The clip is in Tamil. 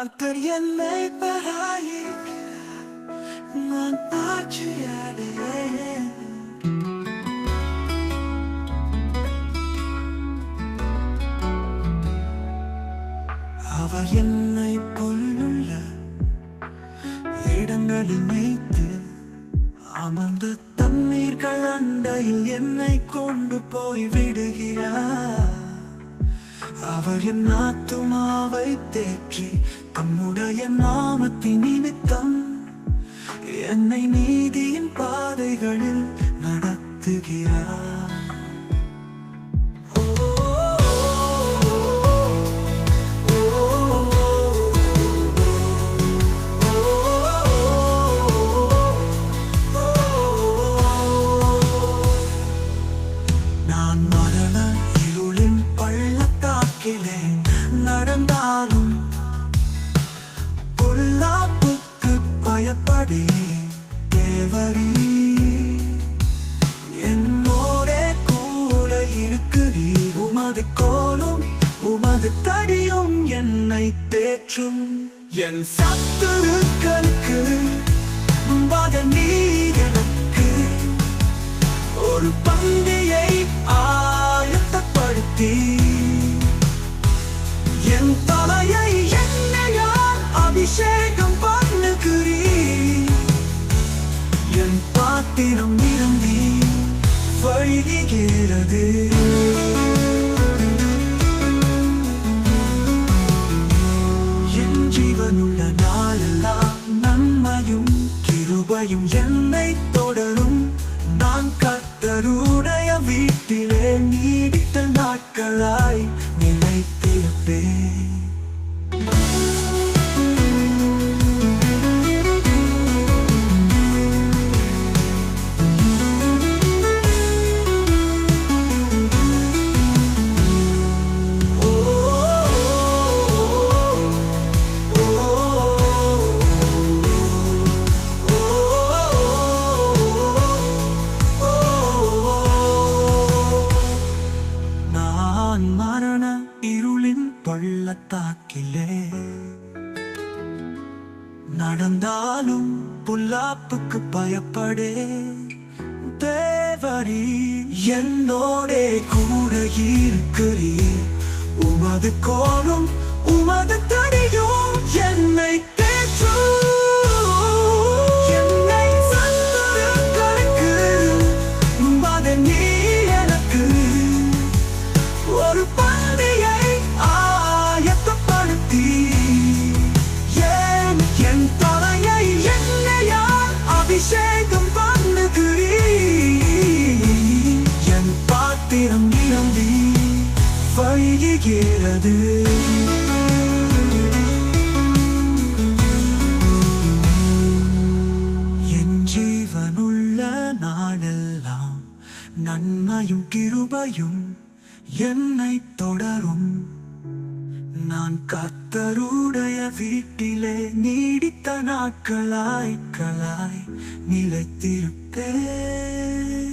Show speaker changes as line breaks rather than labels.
கர்த்தர் என்னை பராயிக்க நான் ஆட்சியாடுவேன் அவர் என்னை பொல்லுள்ள இடங்களில் மேய்த்து அமர்ந்து தண்ணீர்கள் அண்டையில் என்னை கொண்டு போய் விடுகிறார் அவர் என் ஆத்துமாவை தேற்றி தம்முடைய நாமத்தின் நிமித்தம் என்னை நீதியின் பாதைகளில் நடத்துகிறார். நான் மரண படி தேவரி என்னோட கூட இருக்கிறீர் உமது கோலும் உமது தடியும் என்னை தேற்றும். என் சத்துருக்களுக்கு முன்பாக நீ எனக்கு ஒரு பங்கு பாத்திரம் நிரம்பி வழிகிறது என் ஜீவனுள்ள நாளெல்லாம் நன்மையும் கிருபையும் என்னை தொடரும். நான் கத்தருடைய வீட்டிலே நீடித்த நாட்களாய் நடந்தாலும் புல்லாப்புக்கு பயப்படே. தேவரி என்னோட கூட இருக்கிறீர். உமது கோலும் அபிஷேகம் பண்ணுகிறீர் என் பாத்திரம் நிரம்பி வழிகிறது என் ஜீவனுள்ள நாளெல்லாம் நன்மையும் கிருபையும் என்னை தொடரும். நான் கத்தருடைய வீட்டிலே நீடித்த நாட்களாய் களாய் நிலைத்திருப்பேன்.